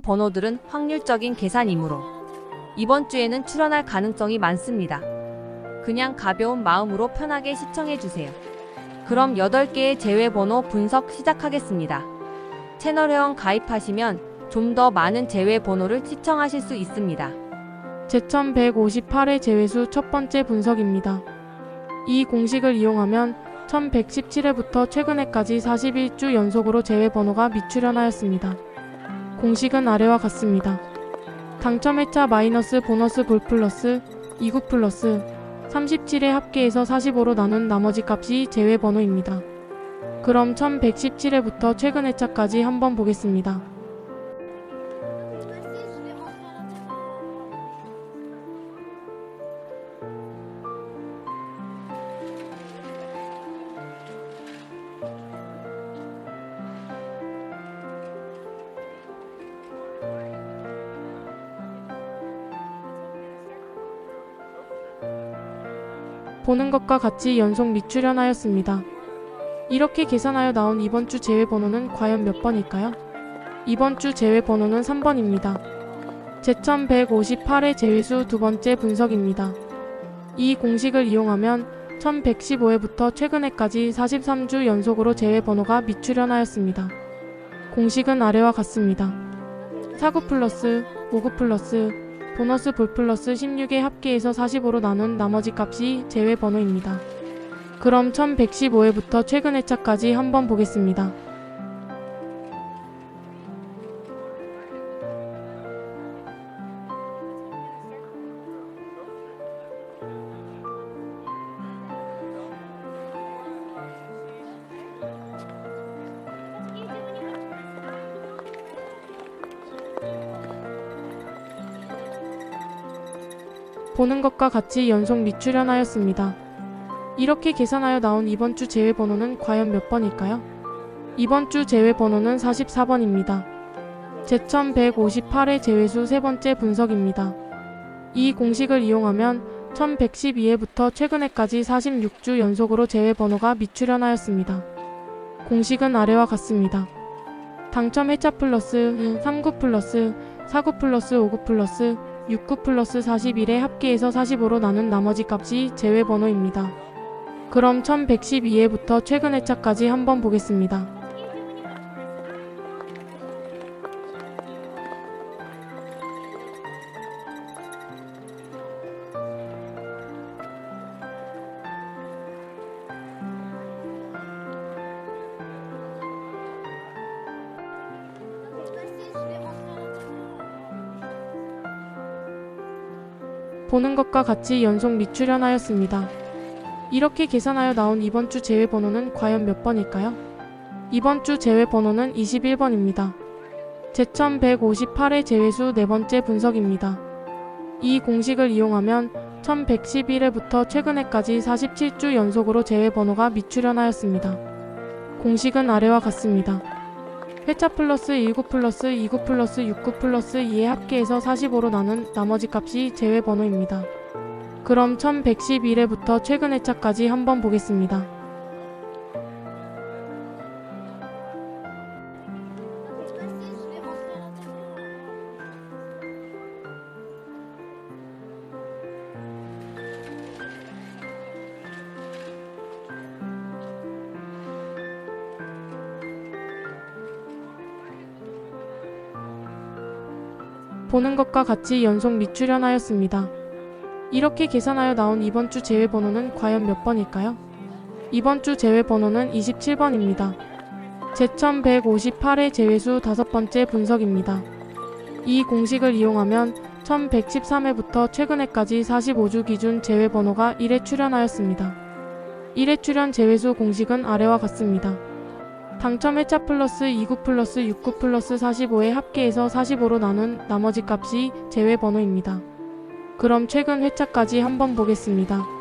번호들은 확률적인 계산이므로 이번 주에는 출연할 가능성이 많습니다. 그냥 가벼운 마음으로 편하게 시청해 주세요. 그럼 8개의 제외 번호 분석 시작하겠습니다. 채널 회원 가입하시면 좀 더 많은 제외 번호를 시청하실 수 있습니다. 제1158회 제외수 첫 번째 분석입니다. 이 공식을 이용하면 1117회부터 최근에까지 41주 연속으로 제외 번호가 미출현하였습니다. 공식은 아래와 같습니다. 당첨 회차 마이너스 보너스 볼 플러스 29 플러스 37의 합계에서 45로 나눈 나머지 값이 제외 번호입니다. 그럼 1117회부터 최근 회차까지 한번 보겠습니다. 보는 것과 같이 연속 미출현하였습니다. 이렇게 계산하여 나온 이번 주 제외 번호는 과연 몇 번일까요? 이번 주 제외 번호는 3번입니다. 제1158회 제외수 두 번째 분석입니다. 이 공식을 이용하면 1115회부터 최근에까지 43주 연속으로 제외 번호가 미출현하였습니다. 공식은 아래와 같습니다. 49 플러스 59 플러스 보너스 볼 플러스 16의 합계에서 45로 나눈 나머지 값이 제외 번호입니다. 그럼 1115회부터 최근 회차까지 한번 보겠습니다. 보는 것과 같이 연속 미출현하였습니다. 이렇게 계산하여 나온 이번 주 제외 번호는 과연 몇 번일까요? 이번 주 제외 번호는 44번입니다. 제1158회 제외수 세 번째 분석입니다. 이 공식을 이용하면 1112회부터 최근에까지 46주 연속으로 제외 번호가 미출현하였습니다. 공식은 아래와 같습니다. 당첨 회차 플러스 39 플러스 49 플러스 59 플러스 69 플러스 41의 합계에서 45로 나눈 나머지 값이 제외 번호입니다. 그럼 1112회부터 최근 회차까지 한번 보겠습니다. 보는 것과 같이 연속 미출현하였습니다. 이렇게 계산하여 나온 이번 주 제외 번호는 과연 몇 번일까요? 이번 주 제외 번호는 21번입니다. 제1158회 제외수 네 번째 분석입니다. 이 공식을 이용하면 1111회부터 최근에까지 47주 연속으로 제외 번호가 미출현하였습니다. 공식은 아래와 같습니다. 회차 플러스 19 플러스 29 플러스 69 플러스 2의 합계에서 45로 나눈 나머지 값이 제외 번호입니다. 그럼 1111회부터 최근 회차까지 한번 보겠습니다. 보는 것과 같이 연속 미출현하였습니다. 이렇게 계산하여 나온 이번 주 제외 번호는 과연 몇 번일까요? 이번 주 제외 번호는 27번입니다. 제1158회 제외수 다섯 번째 분석입니다. 이 공식을 이용하면 1113회부터 최근에까지 45주 기준 제외 번호가 1회 출현하였습니다. 1회 출현 제외수 공식은 아래와 같습니다. 당첨 회차 플러스 29 플러스 69 플러스 45의 합계에서 45로 나눈 나머지 값이 제외 번호입니다. 그럼 최근 회차까지 한번 보겠습니다.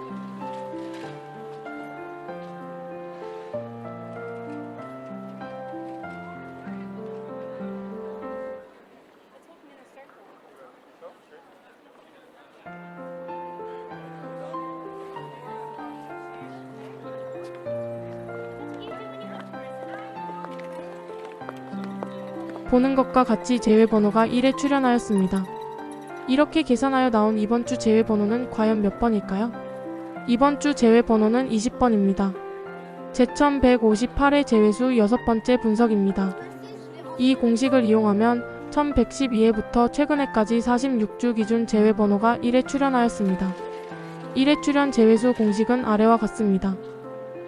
보는 것과 같이 제외 번호가 1에 출현하였습니다. 이렇게 계산하여 나온 이번 주 제외 번호는 과연 몇 번일까요? 이번 주 제외 번호는 20번입니다. 제1158의 제외수 여섯 번째 분석입니다. 이 공식을 이용하면 1112회부터 최근에까지 46주 기준 제외 번호가 1에 출현하였습니다. 1회 출현 제외수 공식은 아래와 같습니다.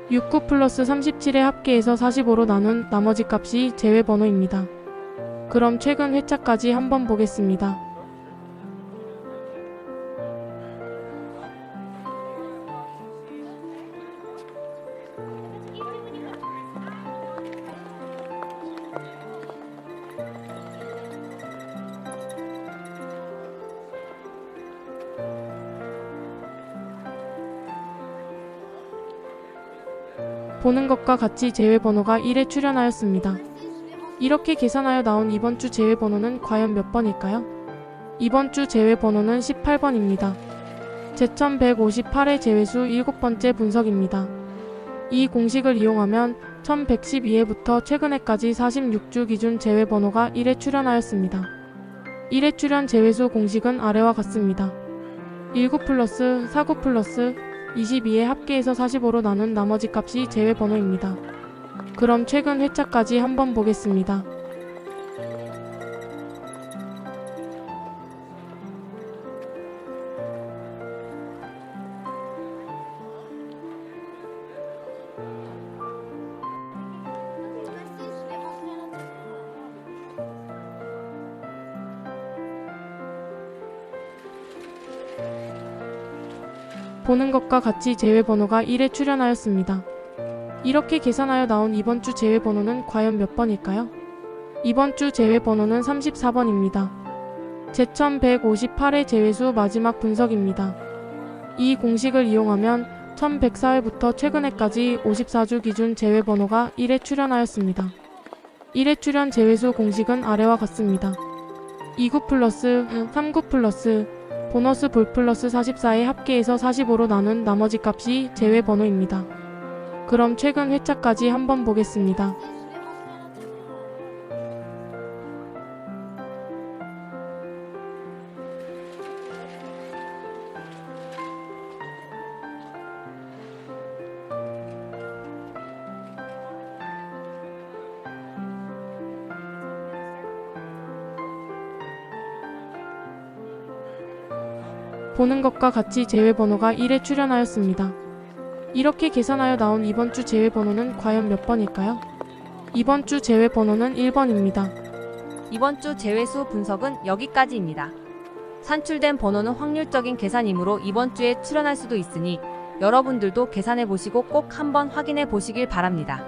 69 플러스 37의 합계에서 45로 나눈 나머지 값이 제외 번호입니다. 그럼 최근 회차까지 한번 보겠습니다. 보는 것과 같이 제외 번호가 1에 출현하였습니다. 이렇게 계산하여 나온 이번 주 제외 번호는 과연 몇 번일까요? 이번 주 제외 번호는 18번입니다. 제1158의 제외수 7번째 분석입니다. 이 공식을 이용하면 1112회부터 최근에까지 46주 기준 제외 번호가 1에 출현하였습니다. 1회 출현 제외수 공식은 아래와 같습니다. 19 플러스 49 플러스 22의 합계에서 45로 나눈 나머지 값이 제외 번호입니다. 그럼 최근 회차까지 한번 보겠습니다. 보는 것과 같이 제외 번호가 1에 출현하였습니다. 이렇게 계산하여 나온 이번 주 제외 번호는 과연 몇 번일까요? 이번 주 제외 번호는 34번입니다. 제1158의 제외수 마지막 분석입니다. 이 공식을 이용하면 1104회부터 최근에까지 54주 기준 제외 번호가 1에 출현하였습니다. 1회 출현 제외수 공식은 아래와 같습니다. 29 플러스 39 플러스 보너스 볼 플러스 44의 합계에서 45로 나눈 나머지 값이 제외 번호입니다. 그럼 최근 회차까지 한번 보겠습니다. 보는 것과 같이 제외 번호가 1에 출현하였습니다. 이렇게 계산하여 나온 이번 주 제외 번호는 과연 몇 번일까요? 이번 주 제외 번호는 1번입니다. 이번 주 제외수 분석은 여기까지입니다. 산출된 번호는 확률적인 계산이므로 이번 주에 출현할 수도 있으니 여러분들도 계산해 보시고 꼭 한번 확인해 보시길 바랍니다.